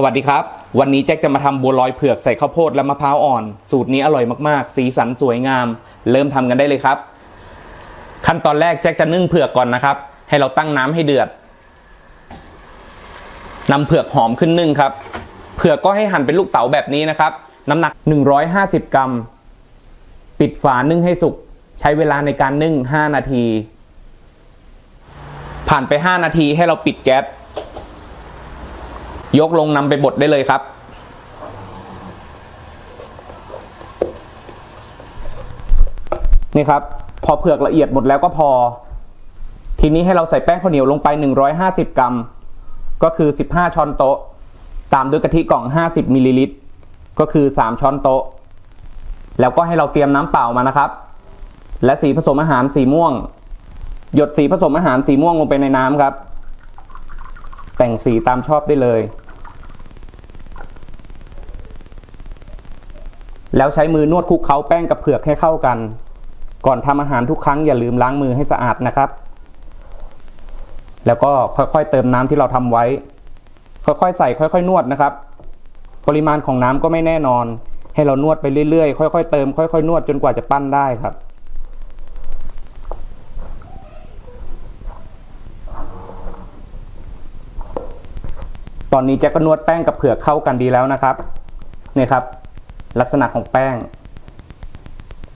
สวัสดีครับ วันนี้แจ็คจะมาทำบัวลอยเผือกใส่ข้าวโพดและมะพร้าวอ่อน สูตรนี้อร่อยมากๆ สีสันสวยงาม เริ่มทำกันได้เลยครับ ขั้นตอนแรกแจ็คจะนึ่งเผือกก่อนนะครับ ให้เราตั้งน้ำให้เดือดนำเผือกหอมขึ้นนึ่งครับ เผือกก็ให้หั่นเป็นลูกเต๋าแบบนี้นะครับ น้ำหนัก 150 กรัม ปิดฝานึ่งให้สุก ใช้เวลาในการนึ่ง 5 นาที ผ่านไป 5 นาทีให้เราปิดแก๊ส ยกลงนำไปบดได้เลยครับ นี่ครับ พอเผือกละเอียดหมดแล้วก็พอ ทีนี้ให้เราใส่แป้งข้าวเหนียวลงไป 150 กรัม ก็คือ 15 ช้อนโต๊ะ ตามด้วยกะทิกล่อง 50มิลลิลิตร ก็คือ 3 ช้อนโต๊ะ แล้วก็ให้เราเตรียมน้ำเปล่ามานะครับ และสีผสมอาหารสีม่วง หยดสีผสมอาหารสีม่วงลงไปในน้ำครับ แต่งสีตามชอบได้เลย แล้วใช้มือนวดคลุกเคล้าแป้งกับเผือกให้เข้ากัน ก่อนทำอาหารทุกครั้งอย่าลืมล้างมือให้สะอาดนะครับ แล้วก็ค่อยๆเติมน้ำที่เราทำไว้ ค่อยๆใส่ค่อยๆ นวดนะครับ ปริมาณของน้ำก็ไม่แน่นอน ให้เรานวดไปเรื่อยๆ ค่อยๆ เติมค่อยๆ นวดจนกว่าจะปั้นได้ครับ ตอนนี้แจ็คก็นวดแป้งกับเผือกเข้ากันดีแล้วนะครับเนี่ยครับ ลักษณะของแป้ง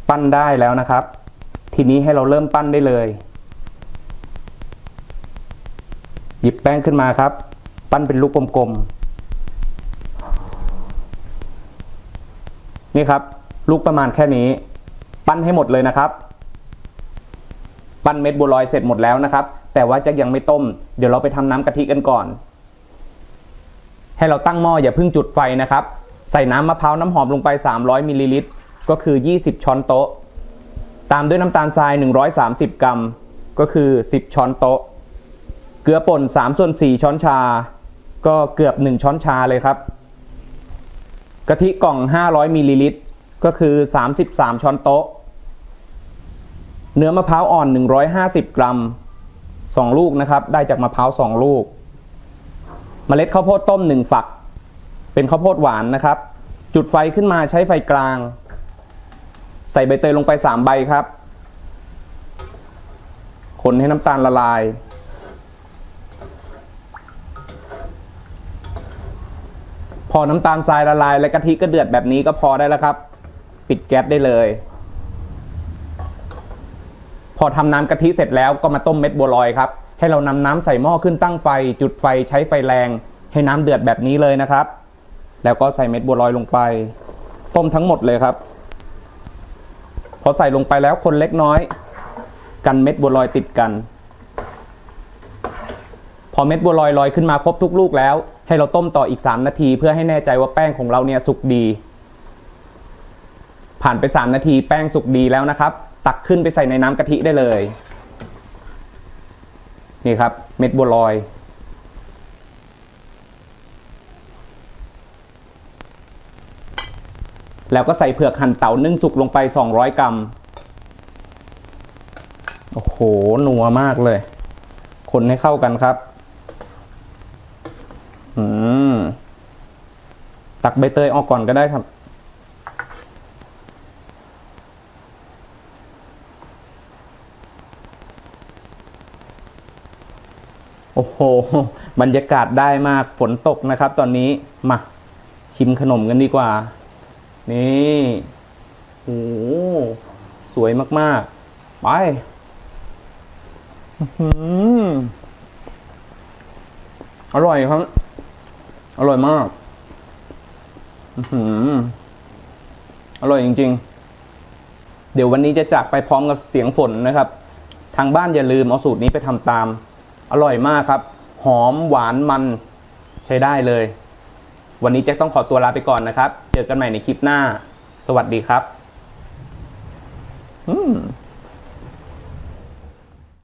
ปั้นได้แล้วนะครับ ทีนี้ให้เราเริ่มปั้นได้เลย หยิบแป้งขึ้นมาครับ ปั้นเป็นลูกกลมๆนี่ครับลูกประมาณแค่นี้ ปั้นให้หมดเลยนะครับ ปั้นเม็ดบัวลอยเสร็จหมดแล้วนะครับ แต่ว่าแจ็คยังไม่ต้ม เดี๋ยวเราไปทำน้ำกะทิกันก่อน ให้เราตั้งหม้ออย่าเพิ่งจุดไฟนะครับ ใส่น้ำมะพร้าวน้ำหอมลงไป 300มิลลิลิตรก็คือ 20 ช้อนโต๊ะ ตามด้วยน้ำตาลทราย 130 กรัม ก็คือ 10 ช้อนโต๊ะ เกลือป่น 3 ส่วน 4 ช้อนชา ก็เกือบ 1 ช้อนชาเลยครับ กะทิกล่อง 500มิลลิลิตรก็คือ 33 ช้อนโต๊ะ เนื้อมะพร้าวอ่อน 150 กรัม 2 ลูกนะครับ ได้จากมะพร้าว 2 ลูก เมล็ดข้าวโพดต้ม1ฝัก เป็นข้าวโพดหวานนะครับ จุดไฟขึ้นมาใช้ไฟกลาง ใส่ใบเตยลงไป3ใบครับ คนให้น้ำตาลละลาย พอน้ำตาลทรายละลาย และกะทิก็เดือดแบบนี้ก็พอได้แล้วครับ ปิดแก๊สได้เลย พอทำน้ำกะทิเสร็จแล้วก็มาต้มเม็ดบัวลอยครับ ให้เรานำน้ำใส่หม้อขึ้นตั้งไฟ จุดไฟใช้ไฟแรง ให้น้ำเดือดแบบนี้เลยนะครับ แล้วก็ใส่เม็ดบัวลอยลงไป ต้มทั้งหมดเลยครับ พอใส่ลงไปแล้วคนเล็กน้อย กันเม็ดบัวลอยติดกัน พอเม็ดบัวลอยลอยขึ้นมาครบทุกลูกแล้ว ให้เราต้มต่ออีก 3 นาที เพื่อให้แน่ใจว่าแป้งของเราเนี่ยสุกดี ผ่านไป 3 นาทีแป้งสุกดีแล้วนะครับ ตักขึ้นไปใส่ในน้ำกะทิได้เลย นี่ครับ เม็ดบัวลอย แล้วก็ใส่เผือกหั่นเต๋านึ่งสุกลงไป 200 กรัม โอ้โห นัวมากเลย คนให้เข้ากันครับ อืม ตักใบเตยออกก่อนก็ได้ครับ โอ้โห บรรยากาศได้มากฝนตกนะครับ ตอนนี้มาชิมขนมกันดีกว่า นี่โอ้สวยมากๆ ไปอร่อยครับ อร่อยมากอื้อหืออร่อยจริง ๆ เดี๋ยววันนี้จะจากไปพร้อมกับเสียงฝนนะครับ ทางบ้านอย่าลืมเอาสูตรนี้ไปทำตาม อร่อยมากครับ หอมหวานมันใช้ได้เลย วันนี้แจ็คต้องขอตัวลาไปก่อนนะครับ เจอกันใหม่ในคลิปหน้า สวัสดีครับ อืม